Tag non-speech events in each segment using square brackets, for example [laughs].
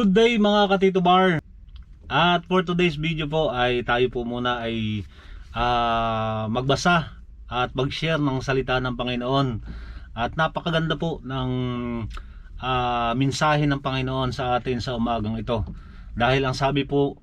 Good day mga katito bar. At for today's video po ay tayo po muna ay ah, magbasa at mag-share ng salita ng Panginoon. At napakaganda po ng ah, mensahe ng Panginoon sa atin sa umagang ito. Dahil ang sabi po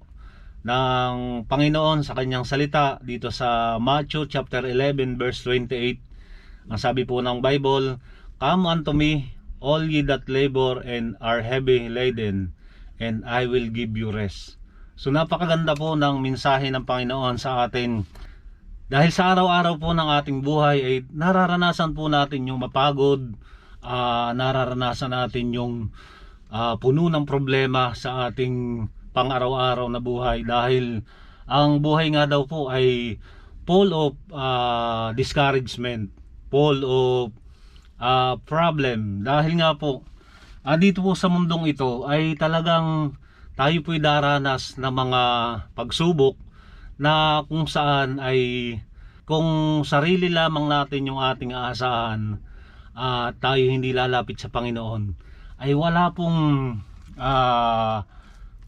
ng Panginoon sa kanyang salita dito sa Matthew chapter 11 verse 28 Ang sabi po ng Bible Come unto me all ye that labor and are heavy laden and I will give you rest. So napakaganda po ng mensahe ng Panginoon sa atin. Dahil sa araw-araw po ng ating buhay ay nararanasan po natin yung mapagod, ah, nararanasan natin yung ah, puno ng problema sa ating pang-araw-araw na buhay dahil ang buhay nga daw po ay full of ah, discouragement, full of ah, problem dahil nga po ah, dito po sa mundong ito ay talagang tayo po'y daranas ng mga pagsubok na kung saan ay kung sarili lamang natin yung ating aasahan at tayo hindi lalapit sa Panginoon ay wala pong ah,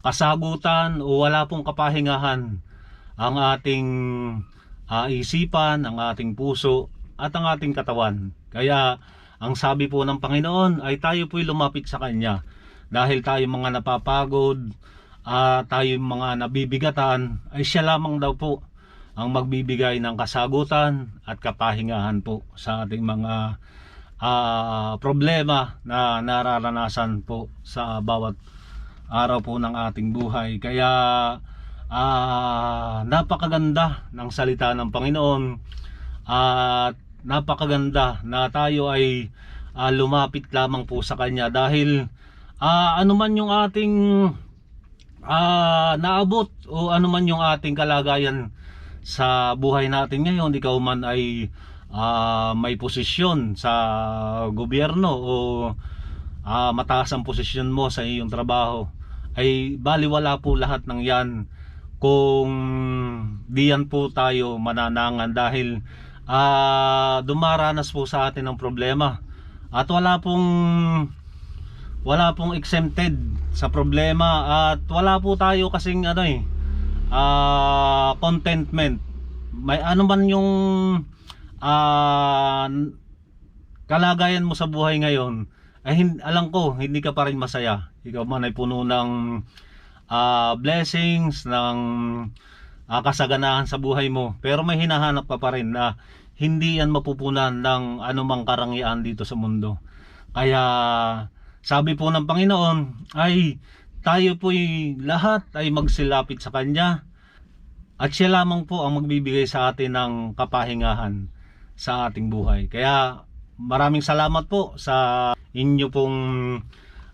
kasagutan o wala pong kapahingahan ang ating ah, isipan, ang ating puso at ang ating katawan. Kaya ang sabi po ng Panginoon ay tayo po'y lumapit sa Kanya dahil tayo mga napapagod at tayo mga nabibigatan ay siya lamang daw po ang magbibigay ng kasagutan at kapahingahan po sa ating mga ah, problema na nararanasan po sa bawat araw po ng ating buhay. Kaya ah, napakaganda ng salita ng Panginoon at napakaganda na tayo ay ah, lumapit lamang po sa Kanya dahil ah, ano man yung ating ah, naabot o ano man yung ating kalagayan sa buhay natin ngayon, ikaw man ay ah, may posisyon sa gobyerno o ah, mataas ang posisyon mo sa iyong trabaho ay baliwala po lahat ng yan kung diyan po tayo mananangan dahil ah, dumaranas po sa atin ng problema. At wala pong wala pong exempted sa problema. At wala po tayo kasing ano eh ah, contentment. May ano man yung ah, kalagayan mo sa buhay ngayon ay hin- alam ko hindi ka pa rin masaya. Ikaw man ay puno ng ah, blessings ng ah, kasaganahan sa buhay mo. Pero may hinahanap ka pa rin na hindi yan mapupunan ng anumang karangyaan dito sa mundo. Kaya sabi po ng Panginoon ay tayo po'y lahat ay magsilapit sa Kanya. At siya lamang po ang magbibigay sa atin ng kapahingahan sa ating buhay. Kaya maraming salamat po sa inyo pong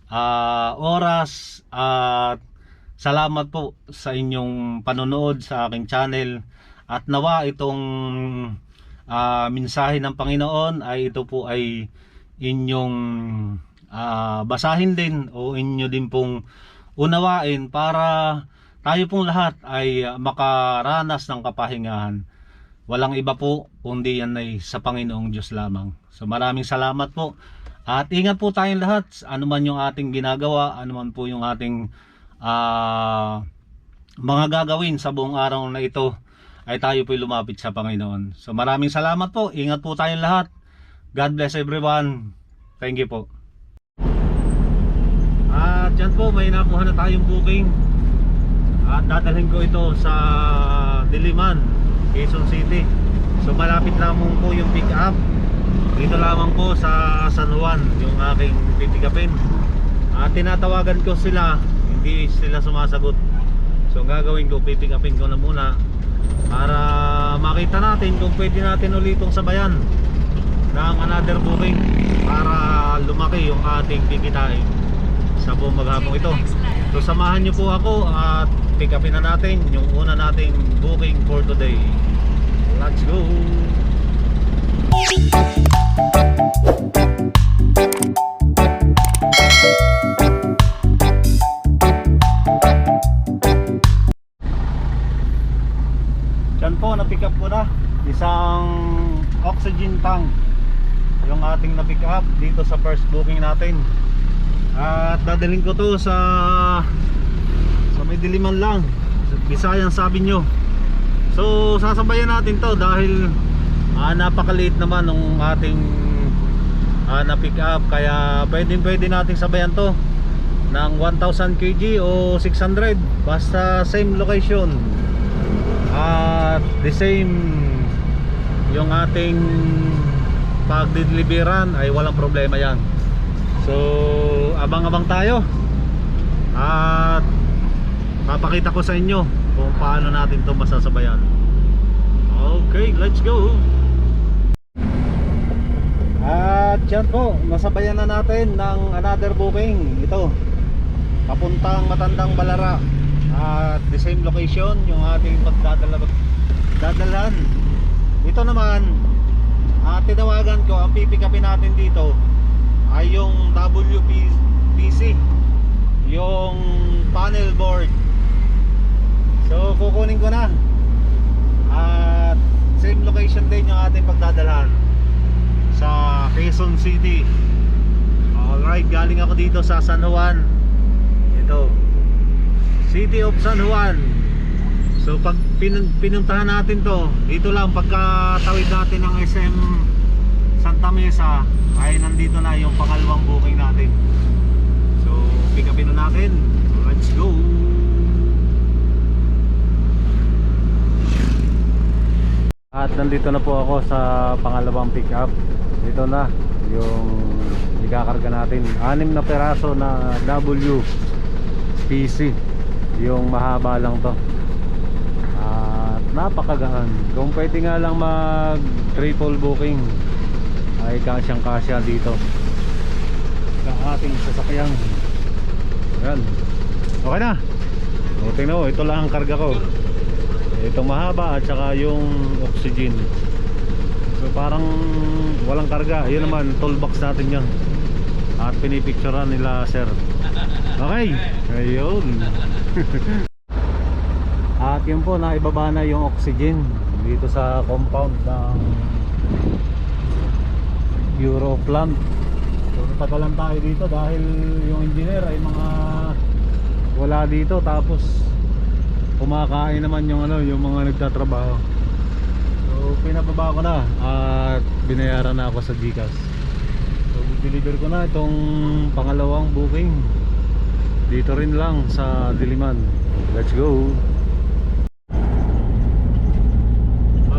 ah, oras at salamat po sa inyong panonood sa aking channel. At nawa itong ah, mensahe ng Panginoon ay ito po ay inyong ah, basahin din o inyo din pong unawain para tayo pong lahat ay makaranas ng kapahingahan. Walang iba po kundi yan ay sa Panginoong Diyos lamang. So maraming salamat po. At ingat po tayong lahat, ano man yung ating ginagawa, ano man po yung ating ah, mga gagawin sa buong araw na ito, ay tayo po lumapit sa Panginoon. So maraming salamat po, ingat po tayong lahat. God bless everyone. Thank you po. At dyan po, may nakuha na tayong booking. At dadalhin ko ito sa Diliman, Quezon City. So malapit lamang po yung pick up. Dito lamang po sa San Juan, yung aking pipikapin. At tinatawagan ko sila, hindi sila sumasagot. So gagawin ko, pipikapin ko na muna para makita natin kung pwede natin ulitong sabayan ng another booking para lumaki yung ating kikitain sa buong maghapong ito. So samahan niyo po ako at pick upin na natin yung una nating booking for today. Let's go! Diyan isang oxygen tank. Yung ating na-pick up dito sa first booking natin. At dadalhin ko to sa sa may diliman lang. Sa Bisayang sabi nyo. So sasabayan natin to dahil ah, napakaliit naman ng ating ah, na pick up. Kaya pwedeng pwede natin sabayan to ng 1000 kg o 600 basta same location. At the same yung ating pagdideliveran ay walang problema yan. So abang-abang tayo. At papakita ko sa inyo kung paano natin to masasabayan. Okay let's go. At yan po nasabayan na natin ng another booking. Ito papuntang matandang balara. At the same location yung ating pagdadala dadalhan ito naman at tinawagan ko ang pipikapin natin dito ay yung WPC yung panel board. So kukunin ko na. At same location din yung ating pagdadalhan sa Quezon City. Alright galing ako dito sa San Juan. Ito. City of San Juan so pag pin pinuntahan natin to dito lang pagka tawid natin ng SM Santa Mesa ay nandito na yung pangalawang booking natin so pick upin na natin let's go At nandito na po ako sa pangalawang pick up. Ito na yung ikakarga natin. Anim na peraso na W PC. Yung mahaba lang to. At napakagaan. Kung pwede nga lang mag triple booking ay kasyang kasya dito. Sa ating sasakyan. Yan. Okay na. O tingnan mo, ito lang ang karga ko itong mahaba at saka yung oxygen so parang walang karga yun naman toolbox natin yun at pinipicturean nila sir okay ayun [laughs] yun po naibaba na yung oxygen dito sa compound ng Euro plant. So natagalan tayo dito dahil yung engineer ay mga wala dito. Tapos kumakain naman yung ano yung mga nagtatrabaho. So pinababa ko na at binayaran na ako sa Gcash. So deliver ko na itong pangalawang booking. Dito rin lang sa Diliman. Let's go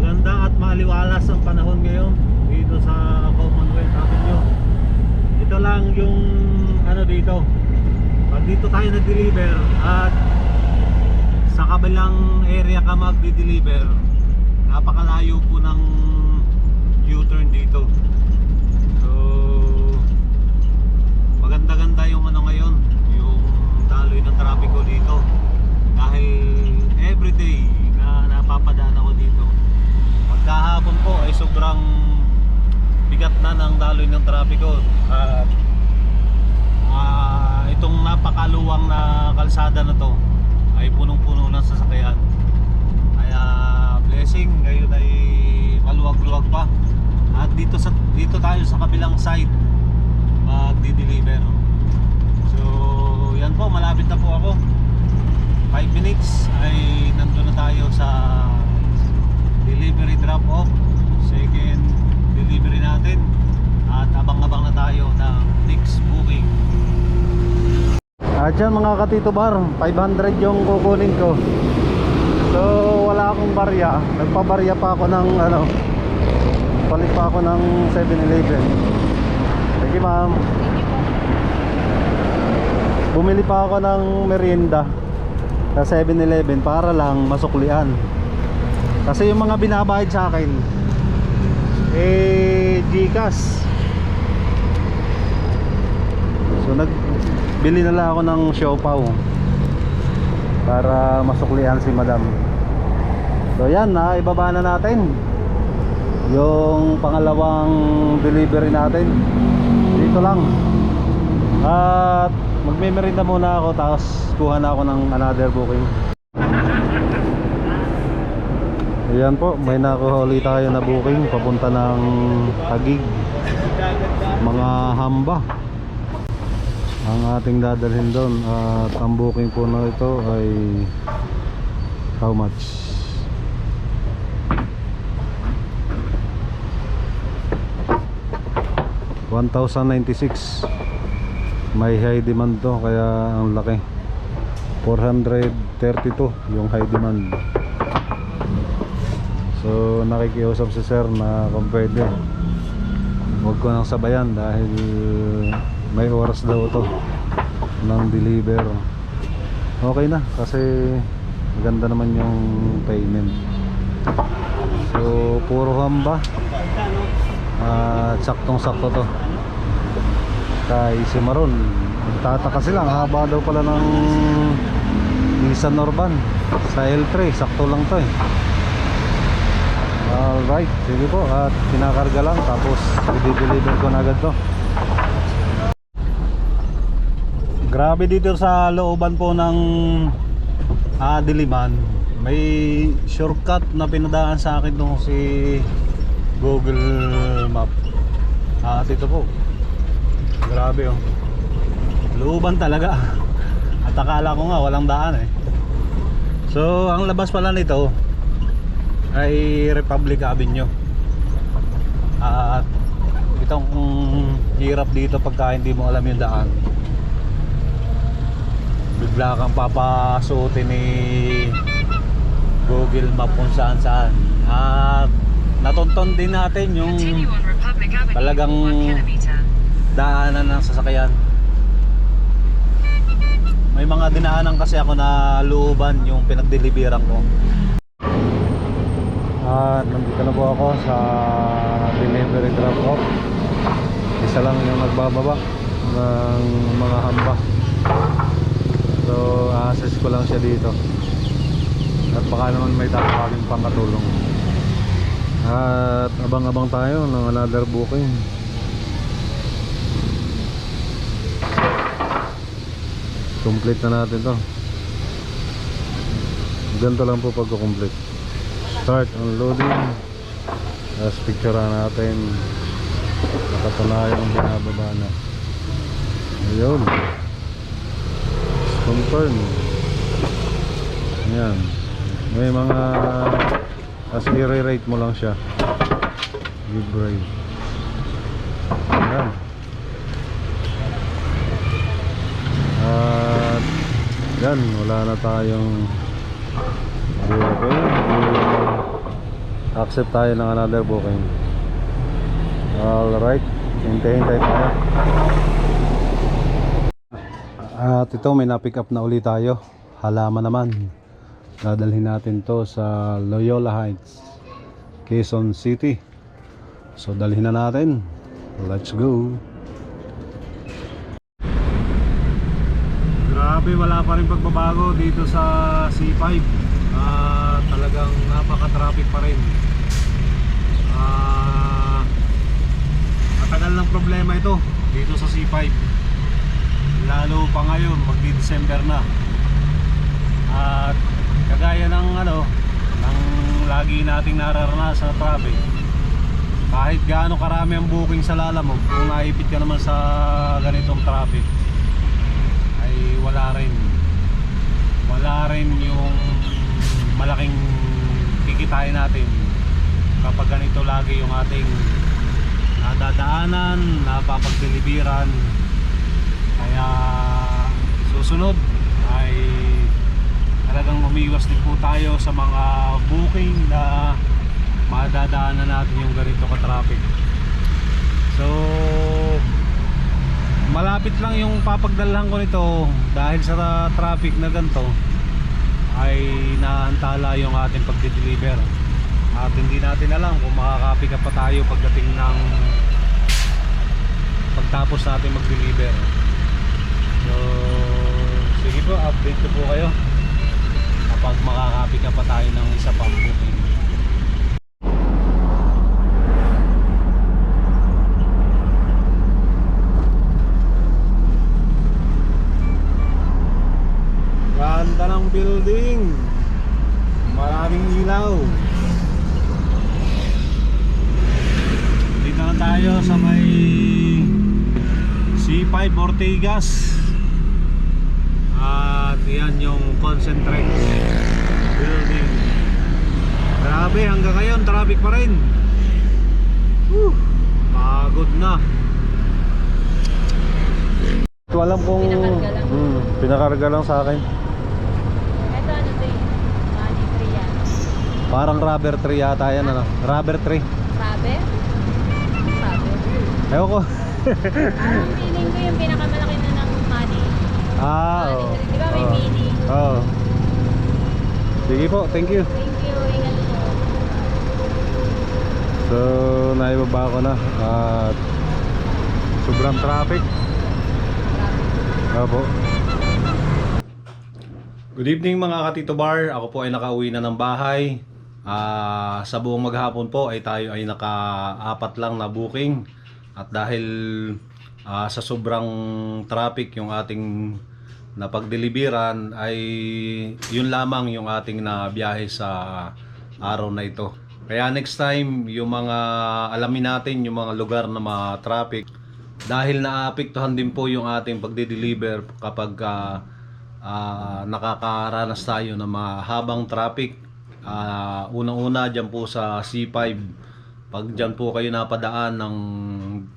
maganda at maliwalas ang panahon ngayon dito sa Commonwealth Avenue ito lang yung ano dito pag dito tayo nag-deliver at sa kabilang area ka magdi-deliver napakalayo po ng U-turn dito. So maganda-ganda yung ano ngayon yung daloy ng trapiko dito. Dahil everyday na napapadaan ako dito. Pagkahapon po ay sobrang bigat na ng daloy ng trapiko at ah, itong napakaluwang na kalsada na to. Ay punong-puno ng sasakyan. Kaya blessing ngayon ay maluwag-luwag pa. At dito sa dito tayo sa kabilang side magdi-deliver. So yan po malapit na po ako. 5 minutes ay nandun na tayo sa delivery drop off. Second delivery natin. At abang-abang na tayo ng next booking at yan mga katito bar 500 yung kukunin ko. So wala akong barya. Nagpabarya pa ako ng ano palit pa ako ng 7-Eleven thank you ma'am. Bumili pa ako ng merienda sa 7-Eleven para lang masuklian. Kasi yung mga binabayad sa akin eh Gcash. So nagbili na lang ako ng siopaw para masuklian si madam. So yan na ibaba na natin. Yung pangalawang delivery natin. Dito lang. At magme-merinda muna ako tapos kuha na ako ng another booking. Ayan po, may nakuha ulit tayo na booking papunta ng Tagig. Mga hamba ang ating dadalhin doon at ang booking po na ito ay how much? $1,096 may high demand to kaya ang laki. 432 yung high demand. So nakikiusap si sir na kung pwede huwag ko nang sabayan dahil may oras daw to ng deliver. Okay na kasi maganda naman yung payment. So puro hamba at saktong sakto to. Kay si Maron tataka sila. Haba daw pala ng Nissan Norban. Sa L3 sakto lang to eh. Alright sige po. At kinakarga lang tapos i-deliver ko na agad to grabe dito sa looban po ng ah, may shortcut na pinadaan sa akin nung si Google Map. At ito po. Grabe oh. Looban talaga. [laughs] At akala ko nga walang daan eh. So ang labas pala nito ay Republic Avenue. At itong hirap dito pagka hindi mo alam yung daan bigla kang papasutin ni Google Map kung saan saan. At natonton din natin yung talagang for 1 kilometer. daanan ng sasakyan. May mga dinaanan kasi ako na looban yung pinagdeliveran ko. At nandito na po ako sa delivery drop off. Isa lang yung nagbababa ng mga hamba so assess ko lang siya dito. At baka naman may tatawagin pang katulong at abang-abang tayo ng another booking. Complete na natin to. Ganito lang po pagko-complete. Start unloading. Tapos picturean natin. Nakatunayan ang binababa na. Ayun confirm. Yan may mga as i-rate mo lang siya. Give rate yan at yan wala na tayong booking. Accept tayo ng another booking. Alright. Hintay-hintay tayo at ito may na-pick up na uli tayo halaman naman dadalhin natin to sa Loyola Heights Quezon City so dalhin na natin let's go Grabe, wala pa rin pagbabago dito sa C5. Ah, talagang napaka-traffic pa rin. Ah, matagal ng problema ito dito sa C5. Lalo pa ngayon, magdi-December na. At kagaya ng ano, ng lagi nating nararanasan sa traffic. Kahit gaano karami ang booking sa Lalamog, kung naipit ka naman sa ganitong traffic, ay wala rin wala rin yung malaking kikitain natin kapag ganito lagi yung ating nadadaanan napapagdeliveran kaya susunod ay talagang umiwas din po tayo sa mga booking na madadaanan natin yung ganito ka traffic so malapit lang yung papagdalhan ko nito dahil sa traffic na ganito ay naantala yung ating pagde-deliver at hindi natin alam kung makakapi ka pa tayo pagdating ng pagtapos natin mag-deliver so sige po update ko po kayo kapag makakapi ka pa tayo ng isa pang booking Ganda ng building. Maraming ilaw. Dito na tayo sa may C5 C5 Ortigas. At yan yung concentrate building. Grabe, hanggang ngayon traffic pa rin. Whew, pagod na. Ito alam kung Pinakarga lang. Hmm, pinakarga lang sa akin. Ito ano to yung money tree yan. Parang rubber tree yata yan ano. Rubber tree. Sabi? Sabi. Ewan ko. Parang feeling ko yung pinakamalaki na ng money. ah, money oo. tree. Di ba may Oo. Oo. Sige po, thank you. Thank you. Ingat po. So, naibaba ko na at sobrang traffic. Opo. Good evening mga katito bar. Ako po ay nakauwi na ng bahay. Ah, sa buong maghapon po ay tayo ay naka-apat lang na booking. At dahil ah, sa sobrang traffic yung ating napagdeliveran ay yun lamang yung ating na biyahe sa araw na ito. Kaya next time, yung mga alamin natin yung mga lugar na ma-traffic dahil naapektuhan din po yung ating pagde-deliver kapag ah, ah, nakakaranas tayo ng mahabang traffic. Ah, unang-una dyan po sa C5. Pag dyan po kayo napadaan ng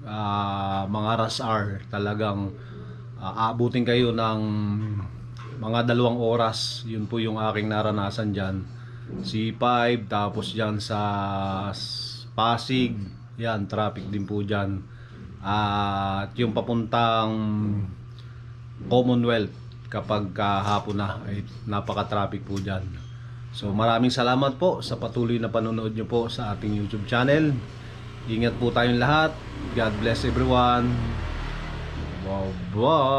ah, mga rush hour, talagang ah, aabutin kayo ng mga dalawang oras. Yun po yung aking naranasan dyan. C5, tapos dyan sa Pasig, yan, traffic din po dyan. At yung papuntang Commonwealth kapag kahapon na ay napaka-traffic po dyan. So maraming salamat po sa patuloy na panonood nyo po sa ating YouTube channel. Ingat po tayong lahat. God bless everyone. Bye-bye.